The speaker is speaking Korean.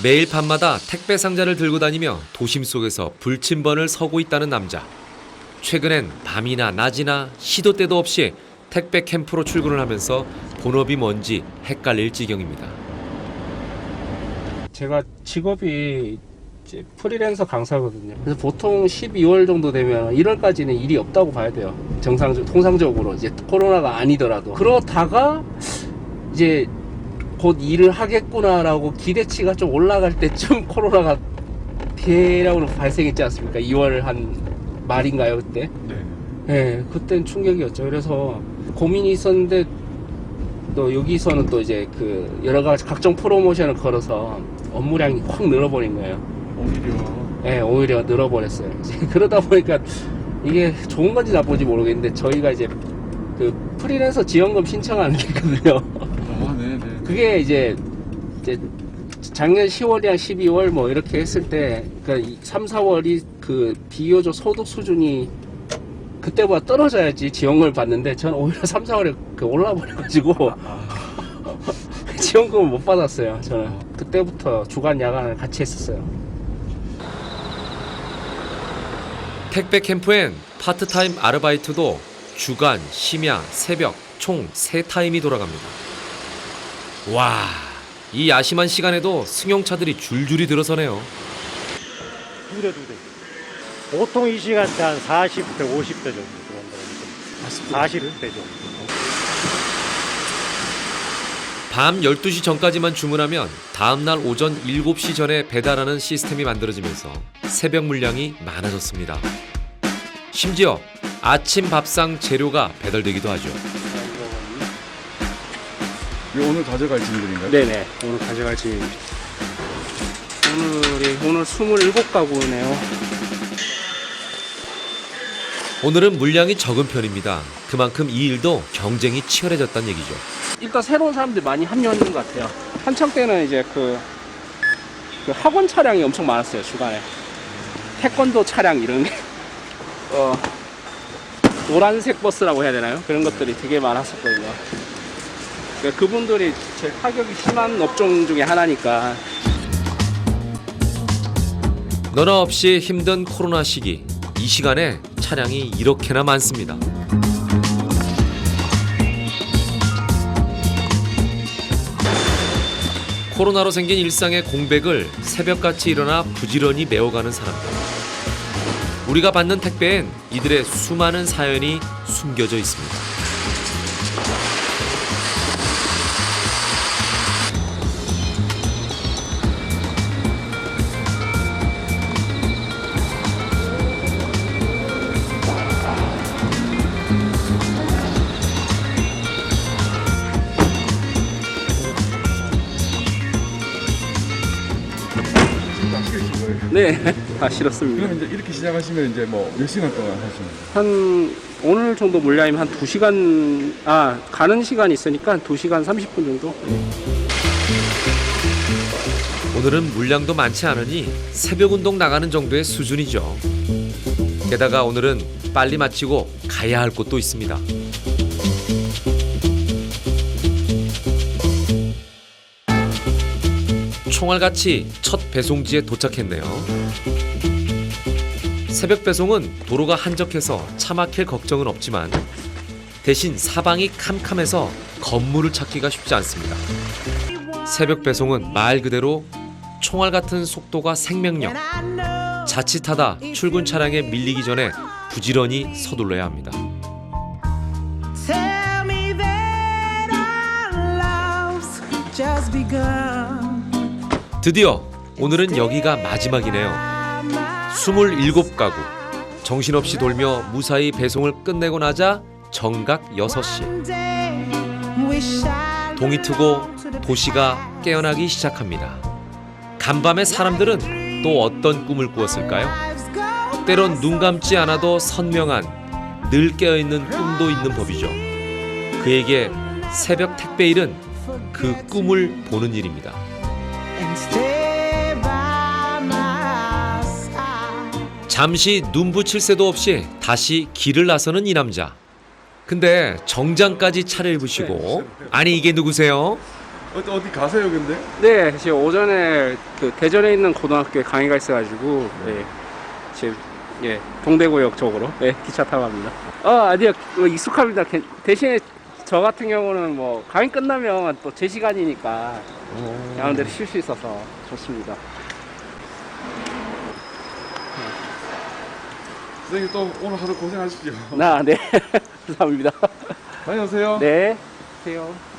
매일 밤마다 택배 상자를 들고 다니며 도심 속에서 불침번을 서고 있다는 남자. 최근엔 밤이나 낮이나 시도 때도 없이 택배 캠프로 출근을 하면서 본업이 뭔지 헷갈릴 지경입니다. 제가 직업이 프리랜서 강사거든요. 그래서 보통 12월 정도 되면 1월까지는 일이 없다고 봐야 돼요. 정상적, 통상적으로 이제 코로나가 아니더라도 그러다가 이제 곧 일을 하겠구나라고 기대치가 좀 올라갈 때쯤 코로나가 대량으로 발생했지 않습니까? 2월 한 말인가요 그때? 네. 네, 그땐 충격이었죠. 그래서 고민이 있었는데 또 여기서는 또 이제 그 여러 가지 각종 프로모션을 걸어서 업무량이 확 늘어버린 거예요. 오히려 네, 오히려 늘어버렸어요. 그러다 보니까 이게 좋은 건지 나쁜지 모르겠는데 저희가 이제 그 프리랜서 지원금 신청하는 게 있거든요. 아. 그게 이제 이제 작년 10월이랑 12월 뭐 이렇게 했을 때 그러니까 3, 4월이 그 비교적 소득 수준이 그때보다 떨어져야지 지원금을 받는데 저는 오히려 3, 4월에 그 올라 버려가지고 지원금을 못 받았어요. 저는 그때부터 주간 야간을 같이 했었어요. 택배 캠프엔 파트타임 아르바이트도 주간, 심야, 새벽 총 세타임이 돌아갑니다. 와, 이 야심한 시간에도 승용차들이 줄줄이 들어서네요. 두 대. 보통 이 시간대 한 40대, 50대 정도 들어온다고 40대 정도. 밤 12시 전까지만 주문하면 다음날 오전 7시 전에 배달하는 시스템이 만들어지면서 새벽 물량이 많아졌습니다. 심지어 아침 밥상 재료가 배달되기도 하죠. 이거 오늘 가져갈 짐들인가요? 네네 오늘 가져갈 짐입니다. 오늘이 오늘 27가구네요. 오늘은 물량이 적은 편입니다. 그만큼 이 일도 경쟁이 치열해졌다는 얘기죠. 일단 새로운 사람들이 많이 합류하는 것 같아요. 한창 때는 이제 그, 그 학원 차량이 엄청 많았어요, 주간에. 태권도 차량 이런 게. 어, 노란색 버스라고 해야 되나요? 그런 것들이 되게 많았었거든요. 그러니까 그분들이 제일 타격이 심한 업종 중에 하나니까. 너나 없이 힘든 코로나 시기. 이 시간에 차량이 이렇게나 많습니다. 코로나로 생긴 일상의 공백을 새벽같이 일어나 부지런히 메워가는 사람들. 우리가 받는 택배엔 이들의 수많은 사연이 숨겨져 있습니다. 다 실으신 거예요? 네, 다 실었습니다. 그럼 이제 이렇게 시작하시면 이제 뭐 몇 시간 동안 하시는 거예요? 한, 오늘 정도 물량이면 한 2시간, 아, 가는 시간이 있으니까 한 2시간 30분 정도? 오늘은 물량도 많지 않으니 새벽 운동 나가는 정도의 수준이죠. 게다가 오늘은 빨리 마치고 가야 할 곳도 있습니다. 총알같이 첫 배송지에 도착했네요. 새벽 배송은 도로가 한적해서 차 막힐 걱정은 없지만 대신 사방이 캄캄해서 건물을 찾기가 쉽지 않습니다. 새벽 배송은 말 그대로 총알 같은 속도가 생명력. 자칫하다 출근 차량에 밀리기 전에 부지런히 서둘러야 합니다. 드디어 오늘은 여기가 마지막이네요. 27가구. 정신없이 돌며 무사히 배송을 끝내고 나자 정각 6시. 동이 트고 도시가 깨어나기 시작합니다. 간밤에 사람들은 또 어떤 꿈을 꾸었을까요? 때론 눈 감지 않아도 선명한 늘 깨어있는 꿈도 있는 법이죠. 그에게 새벽 택배 일은 그 꿈을 보는 일입니다. 잠시 눈 붙일 새도 없이 다시 길을 나서는 이 남자. 근데 정장까지 차려입으시고 아니 이게 누구세요? 어디, 어디 가세요 근데? 네, 지금 오전에 그 대전에 있는 고등학교에 강의가 있어가지고, 네, 지금 예 동대구역 쪽으로 네, 기차 타고 갑니다. 아 아니요, 뭐 익숙합니다. 대- 대신에 저 같은 경우는 뭐 강의 끝나면 또 제 시간이니까 양원대로 쉴수 있어서 좋습니다. 선생님 또 오늘 하루 고생하십시오. 나 네, 감사합니다. 다녀오세요. 네, 안녕하세요.